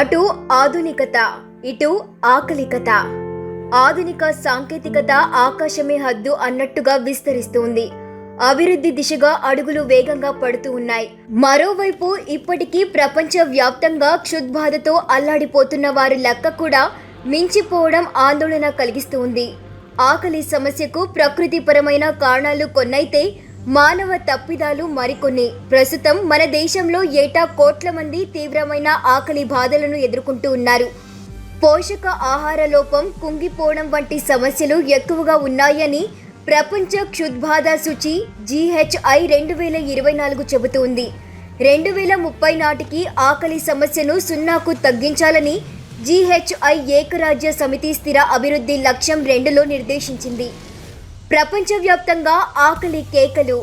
అటు ఆధునికత ఇటు ఆకలికత. ఆధునిక సాంకేతికత ఆకాశమే హద్దు అన్నట్టుగా విస్తరిస్తుంది. అభివృద్ధి దిశగా అడుగులు వేగంగా పడుతూ ఉన్నాయి. మరోవైపు ఇప్పటికీ ప్రపంచ వ్యాప్తంగా క్షుద్బాధతో అల్లాడిపోతున్న వారి లెక్క కూడా మించిపోవడం ఆందోళన కలిగిస్తుంది. ఆకలి సమస్యకు ప్రకృతిపరమైన కారణాలు కొన్నైతే మానవ తప్పిదాలు మరికొన్ని. ప్రస్తుతం మన దేశంలో ఏటా కోట్ల మంది తీవ్రమైన ఆకలి బాధలను ఎదుర్కొంటూ ఉన్నారు. పోషక ఆహార లోపం కుంగిపోవడం వంటి సమస్యలు ఎక్కువగా ఉన్నాయని ప్రపంచ క్షుద్బాధ సూచి జీహెచ్ఐ రెండు వేల ఇరవై నాలుగు చెబుతోంది. రెండు వేల ముప్పై నాటికి ఆకలి సమస్యను సున్నాకు తగ్గించాలని జీహెచ్ఐ ఏకరాజ్య సమితి స్థిర అభివృద్ధి లక్ష్యం రెండులో నిర్దేశించింది. ప్రపంచవ్యాప్తంగా ఆకలి కేకలు.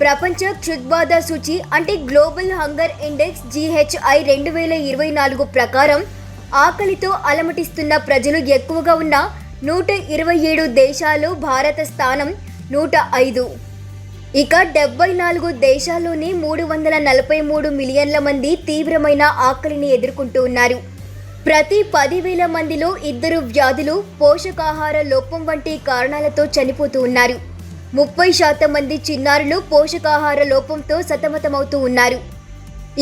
ప్రపంచ క్షుద్బాధ సూచి అంటే గ్లోబల్ హంగర్ ఇండెక్స్ జీహెచ్ఐ రెండు వేల ఇరవై నాలుగు ప్రకారం ఆకలితో అలమటిస్తున్న ప్రజలు ఎక్కువగా ఉన్న నూట ఇరవై ఏడు దేశాలు భారత స్థానం నూట ఐదు. ఇక డెబ్బై నాలుగు దేశాల్లోని మూడు వందల నలభై మూడు మిలియన్ల మంది తీవ్రమైన ఆకలిని ఎదుర్కొంటూ ఉన్నారు. ప్రతి పదివేల మందిలో ఇద్దరు వ్యాధులు పోషకాహార లోపం వంటి కారణాలతో చనిపోతూ ఉన్నారు. ముప్పై శాతం మంది చిన్నారులు పోషకాహార లోపంతో సతమతమవుతూ ఉన్నారు.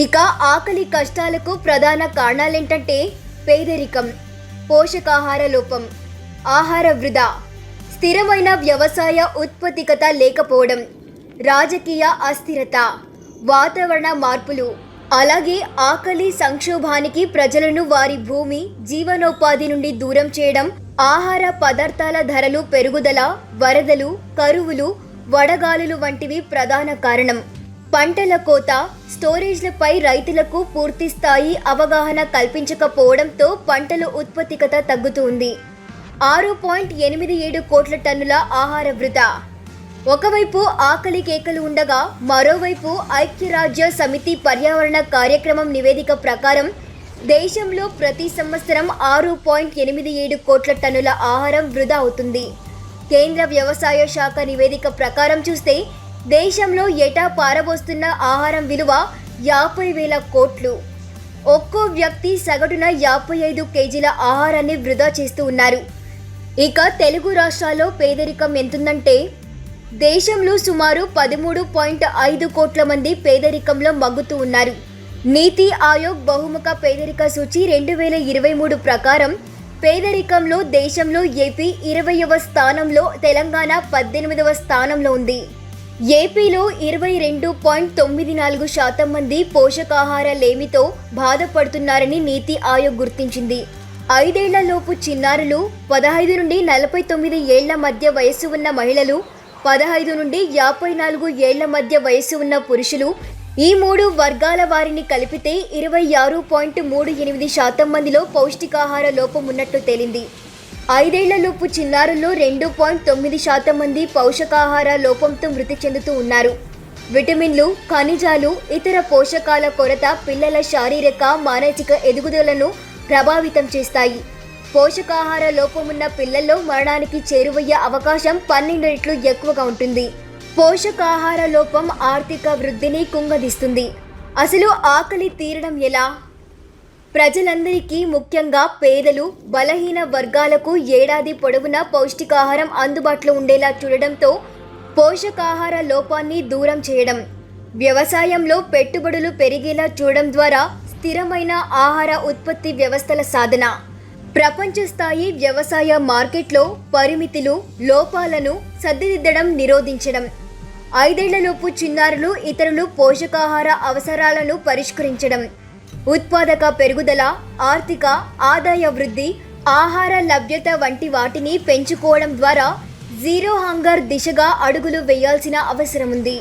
ఇక ఆకలి కష్టాలకు ప్రధాన కారణాలేంటంటే పేదరికం పోషకాహార లోపం ఆహార వృధా స్థిరమైన వ్యవసాయ ఉత్పత్తికత లేకపోవడం రాజకీయ అస్థిరత వాతావరణ మార్పులు అలాగే ఆకలి సంక్షోభానికి ప్రజలను వారి భూమి జీవనోపాధి నుండి దూరం చేయడం ఆహార పదార్థాల ధరలు పెరుగుదల వరదలు కరువులు వడగాలులు వంటివి ప్రధాన కారణం. పంటల కోత స్టోరేజ్లపై రైతులకు పూర్తి స్థాయి అవగాహన కల్పించకపోవడంతో పంటల ఉత్పత్తికత తగ్గుతుంది ఆరు పాయింట్ ఎనిమిది ఏడు కోట్ల టన్నుల ఆహార వృధా. ఒకవైపు ఆకలి కేకలు ఉండగా మరోవైపు ఐక్యరాజ్య సమితి పర్యావరణ కార్యక్రమం నివేదిక ప్రకారం దేశంలో ప్రతి సంవత్సరం ఆరు పాయింట్ ఎనిమిది ఏడు కోట్ల టన్నుల ఆహారం వృధా అవుతుంది. కేంద్ర వ్యవసాయ శాఖ నివేదిక ప్రకారం చూస్తే దేశంలో ఏటా పారబోస్తున్న ఆహారం విలువ యాభై వేల కోట్లు. ఒక్కో వ్యక్తి సగటున యాభై ఐదు కేజీల ఆహారాన్ని వృధా చేస్తూ ఉన్నారు. ఇక తెలుగు రాష్ట్రాల్లో పేదరికం ఎంతుందంటే దేశంలో సుమారు పదమూడు పాయింట్ ఐదు కోట్ల మంది పేదరికంలో మగ్గుతూ ఉన్నారు. నీతి ఆయోగ్ బహుముఖ పేదరిక సూచి రెండు వేల ఇరవై మూడు ప్రకారం పేదరికంలో దేశంలో ఏపీ ఇరవయవ స్థానంలో తెలంగాణ పద్దెనిమిదవ స్థానంలో ఉంది. ఏపీలో ఇరవై రెండు పాయింట్ తొమ్మిది నాలుగు శాతం మంది పోషకాహార లేమితో బాధపడుతున్నారని నీతి ఆయోగ్ గుర్తించింది. ఐదేళ్ళలోపు చిన్నారులు పదహైదు నుండి నలభై తొమ్మిది ఏళ్ళ మధ్య వయస్సు ఉన్న మహిళలు పదహైదు నుండి యాభై నాలుగు ఏళ్ళ మధ్య వయస్సు ఉన్న పురుషులు ఈ మూడు వర్గాల వారిని కలిపితే ఇరవై ఆరు పాయింట్ మూడు ఎనిమిది శాతం మందిలో పౌష్టికాహార లోపం ఉన్నట్టు తేలింది. ఐదేళ్ళలోపు చిన్నారుల్లో రెండు పాయింట్ తొమ్మిది శాతం మంది పోషకాహార లోపంతో మృతి చెందుతూ ఉన్నారు. విటమిన్లు ఖనిజాలు ఇతర పోషకాల కొరత పిల్లల శారీరక మానసిక ఎదుగుదలను ప్రభావితం చేస్తాయి. పోషకాహార లోపం ఉన్న పిల్లల్లో మరణానికి చేరువయ్యే అవకాశం పన్నెండు రెట్లు ఎక్కువగా ఉంటుంది. పోషకాహార లోపం ఆర్థిక వృద్ధిని కుంగదీస్తుంది. అసలు ఆకలి తీరడం ఎలా? ప్రజలందరికీ ముఖ్యంగా పేదలు బలహీన వర్గాలకు ఏడాది పొడవునా పౌష్టికాహారం అందుబాటులో ఉండేలా చూడడంతో పోషకాహార లోపాన్ని దూరం చేయడం వ్యవసాయంలో పెట్టుబడులు పెరిగేలా చూడడం ద్వారా స్థిరమైన ఆహార ఉత్పత్తి వ్యవస్థల సాధన. ప్రపంచ స్థాయి వ్యవసాయ మార్కెట్లో పరిమితులు లోపాలను సర్దిదిద్దడం నిరోధించడం. ఐదేళ్ళలోపు చిన్నారులు ఇతరులు పోషకాహార అవసరాలను పరిష్కరించడం. ఉత్పాదక పెరుగుదల ఆర్థిక ఆదాయ వృద్ధి ఆహార లభ్యత వంటి వాటిని పెంచుకోవడం ద్వారా జీరో హంగర్ దిశగా అడుగులు వేయాల్సిన అవసరం ఉంది